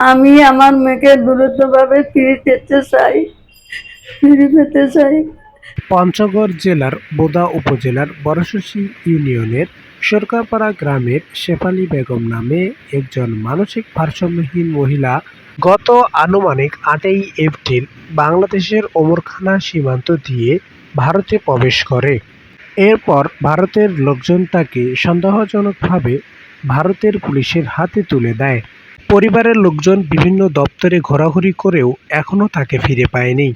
আমি আমার মেয়েকে দ্রুতভাবে ফিরে পেতে চাই ফিরে পেতে চাই। পঞ্চগড় জেলার বোদা উপজেলার বরশসী ইউনিয়নের সরকারপাড়া গ্রামের শেফালি বেগম নামে একজন মানসিক ভারসাম্যহীন মহিলা গত আনুমানিক আটই এপ্রিল বাংলাদেশের ওমরখানা সীমান্ত দিয়ে ভারতে প্রবেশ করে। এরপর ভারতের লোকজন তাকে সন্দেহজনকভাবে ভারতের পুলিশের হাতে তুলে দেয়। পরিবারের লোকজন বিভিন্ন দপ্তরে ঘোরাঘুরি করেও এখনও তাকে ফিরে পায়নি।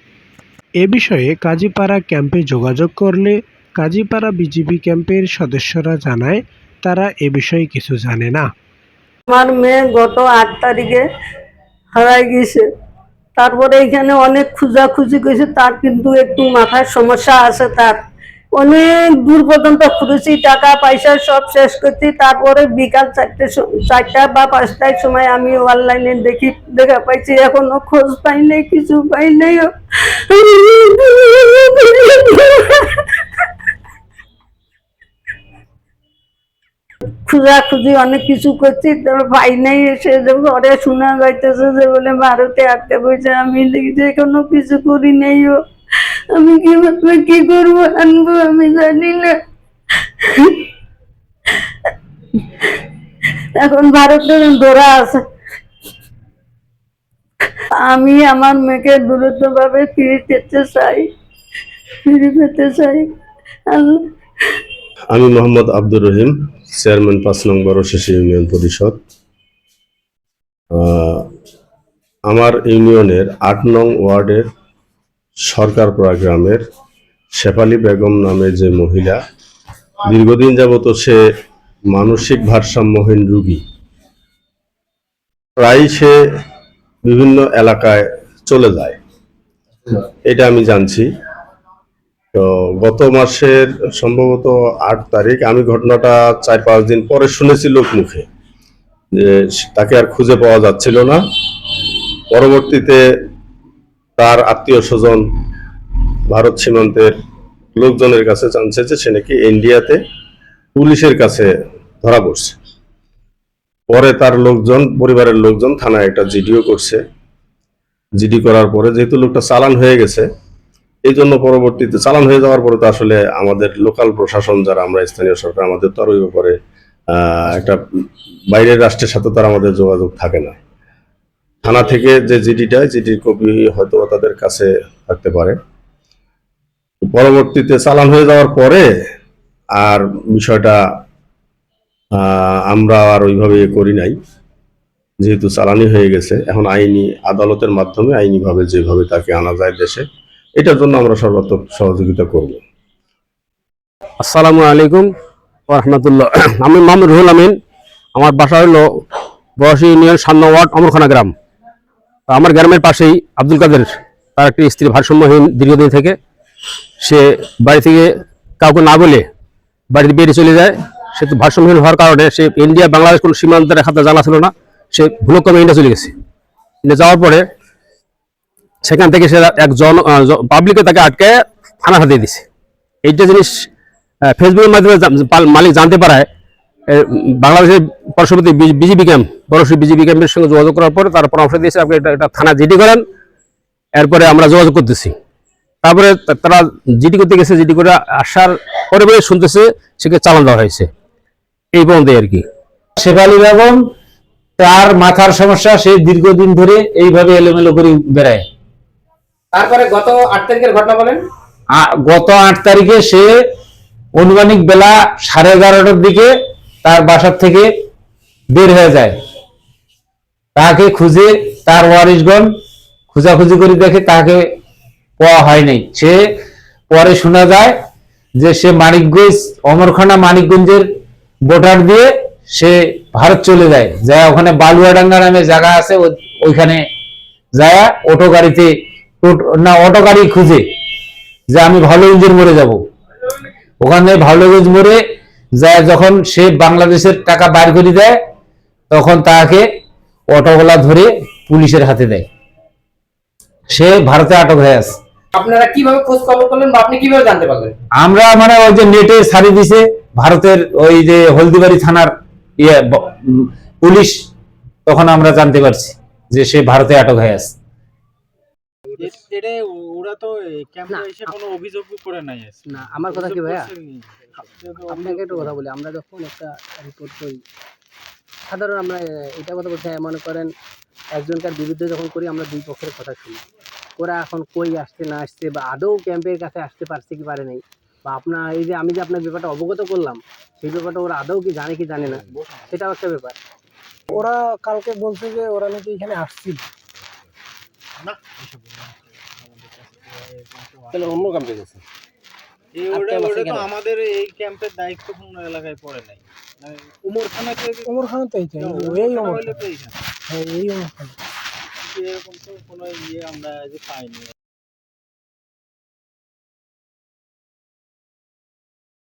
এ বিষয়ে কাজীপাড়া ক্যাম্পে যোগাযোগ করলে কাজীপাড়া বিজিবি ক্যাম্পের সদস্যরা জানায়, তারা এ বিষয়ে কিছু জানে না। আমার মেয়ে গত আট তারিখে হারাই গেছে তারপরে এখানে অনেক খুঁজাখুঁজি করেছে, তার কিন্তু একটু মাথায় সমস্যা আছে তার। অনেক দূর পর্যন্ত খুঁজেছি, টাকা, পয়সা সব শেষ করছি। তারপরে বিকাল চারটে চারটা বা পাঁচটার সময় আমি অনলাইনে দেখি, দেখা পাইছি এখনও খোঁজ পাই নাই, কিছু পাই নাই। খুঁজাখুঁজি অনেক কিছু করছি তোর ভাই নাই এসে ঘরে শোনা যাইতেছে যে বলে, ভারতে আটকে বসে আমি দেখি যে কোনো কিছু করি নাই ও। আমি কীভাবে কি করব, আনব, আমি জানি না। এখন ভারতের ধরা আছে। আমি আমার মেয়েকে দ্রুতভাবে ফিরে পেতে চাই। ফিরে পেতে চাই। আমি মোহাম্মদ আব্দুর রহিম, চেয়ারম্যান পাঁচ নং বড়শেষী ইউনিয়ন পরিষদ। আমার ইউনিয়নের আট নং ওয়ার্ডের সরকারপাড়া গ্রামের শেফালি বেগম নামে যে মহিলা, দীর্ঘদিন যাবত সে মানসিক ভারসাম্যহীন রোগী। প্রায় সে বিভিন্ন এলাকায় চলে যায়। এটা আমি জানছি। তো গত মাসের সম্ভবত আট তারিখ আমি ঘটনাটা চার পাঁচ দিন পরে শুনেছি লোক মুখে যে তাকে আর খুঁজে পাওয়া যাচ্ছিল না। পরবর্তীতে তার আত্মীয় স্বজন ভারত সীমান্তের লোকজনের কাছে জানছে যে সে নাকি ইন্ডিয়াতে পুলিশের কাছে ধরা পড়ছে। পরে তার লোকজন, পরিবারের লোকজন থানায় একটা জিডিও করছে। জিডি করার পরে যেহেতু লোকটা চালান হয়ে গেছে এই জন্য পরবর্তীতে চালান হয়ে যাওয়ার পরে তো আসলে আমাদের লোকাল প্রশাসন যারা আমরা স্থানীয় সরকার, আমাদের তো আর ওই ব্যাপারে একটা বাইরের রাষ্ট্রের সাথে তো আর আমাদের যোগাযোগ থাকে না। থানা থেকে যে জিডিটা জিডির কপি হয়তো তাদের কাছে থাকতে পারে। পরবর্তীতে চালান হয়ে যাওয়ার পরে আর বিষয়টা আমরা আর ওইভাবে করি নাই। যেহেতু চালানি হয়ে গেছে, এখন আইনি আদালতের মাধ্যমে আইনিভাবে যেভাবে তাকে আনা যায় দেশে, এটার জন্য আমরা সর্বাত্মক সহযোগিতা করব। আসসালামু আলাইকুম রহমতুল্লাহ। আমি মোহাম্মদ রুহুল আমিন। আমার বাসা হলো বয়সী ইউনিয়ন সান্ন ওয়ার্ড অমরখানা গ্রাম। আমার গ্রামের পাশেই আব্দুল কাদের তার একটি স্ত্রী ভারসাম্যহীন দীর্ঘদিন থেকে সে বাড়ি থেকে কাউকে না বলে বাড়িতে বেরিয়ে চলে যায়। সে তো ভারসাম্যহীন হওয়ার কারণে সে ইন্ডিয়া, বাংলাদেশ কোনো সীমান্ত রেখাতে জানা ছিল না। সে ভুলক্রমে ইন্ডিয়া চলে গেছে। ইন্ডিয়া যাওয়ার পরে সেখান থেকে সে এক জন পাবলিকে তাকে আটকে থানা হাতিয়ে দিছে এইটা জিনিস ফেসবুকের মাধ্যমে মালিক জানতে পারায় বাংলাদেশের পার্শ্ববর্তী বিজিবি ক্যাম্প বড়শি বিজিবি ক্যাম্পের সঙ্গে যোগাযোগ করার পরে তারা পরামর্শ দিয়েছে আপনি এটা এটা থানা জিডি করেন এরপরে আমরা যোগাযোগ করতেছি। তারপরে তারা জিডি করতে গেছে জিডি করে আসার পরে পরে শুনতেছে সেকে চালান দেওয়া হয়েছে। এই পর্যন্ত আর কি। শেফালি বেগম তার মাথার সমস্যা সে দীর্ঘদিন ধরে এইভাবে এলোমেলো করে বেড়ায়। তারপরে গত আট তারিখের ঘটনা বলেন? গত আট তারিখে সে অনুমানিক বেলা সাড়ে এগারোটার দিকে তার বাসার থেকে বের হয়ে যায়। তাকে খুঁজে তার ওয়ারিশগণ খোঁজাখুঁজি করে দেখে তাকে পাওয়া হয় নাই। সে পরে শোনা যায় যে সে মানিকগঞ্জ, অমরখানা মানিকগঞ্জের ভোটার দিয়ে সে ভারত চলে যায়। যায় ওখানে বালুয়াডাঙ্গা নামে জায়গা আছে ওইখানে যায় অটো গাড়িতে না, অটো গাড়ি খুঁজে যে আমি ভালোগঞ্জের মোড়ে যাব। ওখানে ভালোগঞ্জ মোড়ে যায় যখন সে বাংলাদেশের টাকা বাইর করে দেয় তখন তাকে অটোওয়ালা ধরে পুলিশের হাতে দেয়। সে ভারতে আটক হয়ে আছে। আপনারা কীভাবে খোঁজ খবর করলেন বা আপনি কীভাবে জানতে পারলেন? আমরা মানে ওই যে নেটে ছাড়ি দিছে ভারতের ওই যে হলদিবাড়ি থানার ইয়ে পুলিশ তখন আমরা জানতে পারছি যে সে ভারতে আটক হয়ে আছে। ওরা তো ক্যাম্পে এসে কোনো অভিযোগ করে নাই না আমার কথা কি ভাইয়া? আপনাকে একটু কথা বলি আমরা যখন একটা রিপোর্ট করি সাধারণ আমরা এটা কথা বলতে হয়, মনে করেন একজনকার বিরুদ্ধে যখন করি আমরা দুই পক্ষের কথা শুনি। ওরা এখন কই আসছে না আসছে বা আদৌ ক্যাম্পের কাছে আসতে পারছে কি পারে নাই? বা আপনার এই যে আমি যে আপনার ব্যাপারটা অবগত করলাম সেই ব্যাপারটা ওরা আদৌ কি জানে কি জানে না সেটাও একটা ব্যাপার। ওরা কালকে বলছে যে ওরা নাকি এখানে আসছিল। তাহলে অন্য কাম গেছে। আমাদের এই ক্যাম্পের দায়িত্বপূর্ণ এলাকায় পড়ে নাই। মানে উমর খানাতে ওমর খান তো এইটা এই খানা ওমর হইলে তো এইখানে। হ্যাঁ এই ওমর খান এরকম তো কোনো ইয়ে আমরা যে পাইনি।